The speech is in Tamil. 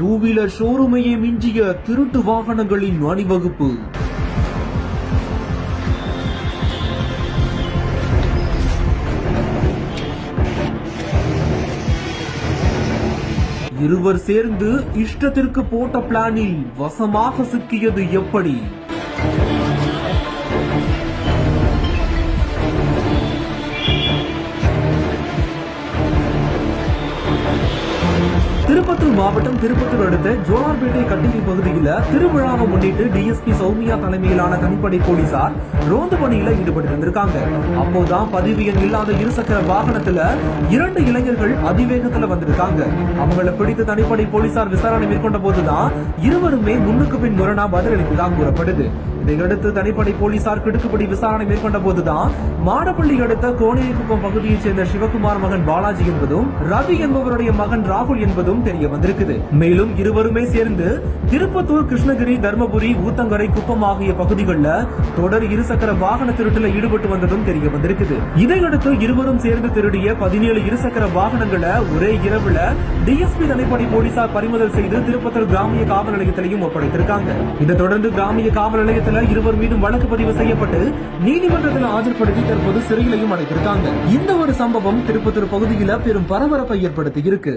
டூ வீலர் ஷோரூமையே மிஞ்சிய திருட்டு வாகனங்களின் அணிவகுப்பு. இருவர் சேர்ந்து இஷ்டத்திற்கு போட்ட பிளானில் வசமாக சிக்கியது எப்படி? திருப்பத்தூர் மாவட்டம் திருப்பத்தூர் அடுத்த ஜோலார்பேட்டை கட்டிரி பகுதியில் திருவிழாவை முன்னிட்டு டிஎஸ்பி சௌமியா தலைமையிலான தனிப்படை போலீசார் ரோந்து பணியில ஈடுபட்டு இருந்திருக்காங்க அப்போதான் பதிவு எண் இல்லாத இருசக்கர வாகனத்துல இரண்டு இளைஞர்கள் அதிவேகத்துல வந்திருக்காங்க. அவங்களை பிடித்து தனிப்படை போலீசார் விசாரணை மேற்கொண்ட போதுதான் இருவருமே முன்னுக்கு பின் முரணா பதிலளித்ததாக கூறப்படுது. இதையடுத்து தனிப்படை போலீசார் கிடுக்குப்படி விசாரணை மேற்கொண்ட போதுதான் மாடப்பள்ளி அடுத்த கோணையக்குப்பம் பகுதியைச் சேர்ந்த சிவகுமார் மகன் பாலாஜி என்பதும் ரவி என்பவருடைய மகன் ராகுல் என்பதும் தெரிய வந்திருக்குது. மேலும் இருவருமே சேர்ந்து திருப்பத்தூர் கிருஷ்ணகிரி தர்மபுரி ஊத்தங்கரை குப்பம் ஆகிய பகுதிகளில் தொடர் இருசக்கர வாகன திருட்டுல ஈடுபட்டு வந்ததும் தெரிய வந்திருக்குது. இதையடுத்து இருவரும் சேர்ந்து திருடிய பதினேழு இருசக்கர வாகனங்களை ஒரே இரவுல டிஎஸ்பி தலைப்படை போலீசார் பறிமுதல் செய்து திருப்பத்தூர் கிராமிய காவல் நிலையத்திலையும் ஒப்படைத்திருக்காங்க. இதை தொடர்ந்து கிராமிய காவல் நிலையத்தில் இருவர் மீதும் வழக்கு பதிவு செய்யப்பட்டு நீதிமன்றத்தில் ஆஜர்படுத்தி தற்போது சிறையிலையும் அடைத்திருக்காங்க. இந்த ஒரு சம்பவம் திருப்பத்தூர் பகுதியில் பெரும் பரபரப்பை ஏற்படுத்தி இருக்கு